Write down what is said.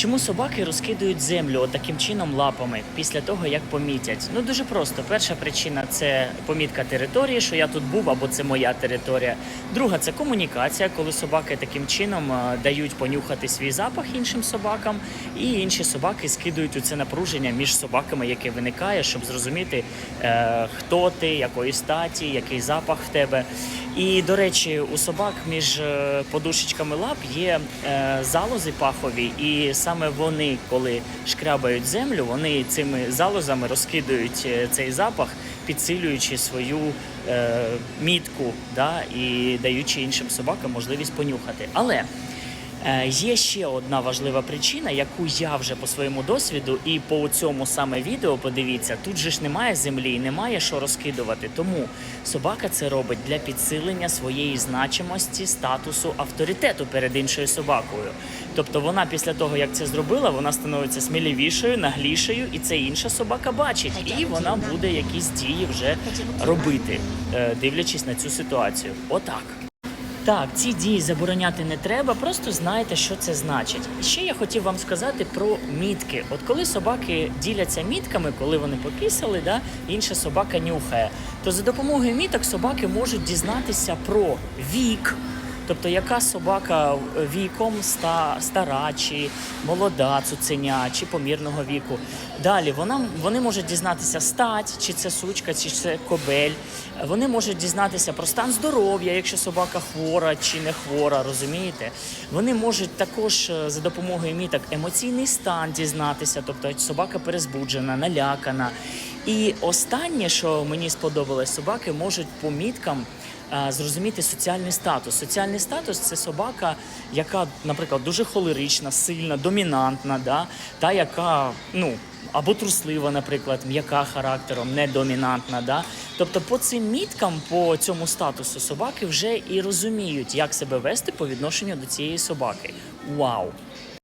Чому собаки розкидують землю таким чином лапами після того, як помітять? Ну дуже просто. Перша причина це помітка території, що я тут був, або це моя територія. Друга це комунікація, коли собаки таким чином е, дають понюхати свій запах іншим собакам, і інші собаки скидують у це напруження між собаками, яке виникає, щоб зрозуміти, е, хто ти, якої статі, який запах в тебе. І до речі, у собак між е, подушечками лап є залози пахові, і саме вони, коли шкрябають землю, вони цими залозами розкидують е, цей запах, підсилюючи свою е, мітку, да, і даючи іншим собакам можливість понюхати. Але Є ще одна важлива причина, яку я вже по своєму досвіду і по цьому саме відео подивіться. Тут же ж немає землі, немає що розкидувати. Тому собака це робить для підсилення своєї значимості, статусу, авторитету перед іншою собакою. Тобто вона після того, як це зробила, вона становиться сміливішою, наглішою, і це інша собака бачить, і вона буде якісь дії вже робити, е, дивлячись на цю ситуацію. Отак. Так, ці дії забороняти не треба, просто знайте, що це значить. Ще я хотів вам сказати про мітки. От коли собаки діляться мітками, коли вони попісали, да, інша собака нюхає, то за допомогою міток собаки можуть дізнатися про вік. Тобто, яка собака віком ста, стара, чи молода цуценя, чи помірного віку. Далі вона, вони можуть дізнатися стать, чи це сучка, чи це кобель. Вони можуть дізнатися про стан здоров'я, якщо собака хвора чи не хвора, розумієте? Вони можуть також е, за допомогою міток емоційний стан дізнатися, тобто собака перезбуджена, налякана. І останнє, що мені сподобалось, собаки можуть по міткам зрозуміти соціальний статус. Соціальний статус це собака, яка, наприклад, дуже холерична, сильна, домінантна, да? та яка ну. Або труслива, наприклад, м'яка характером, не домінантна. Да? Тобто, по цим міткам, по цьому статусу собаки вже і розуміють, як себе вести по відношенню до цієї собаки. Вау!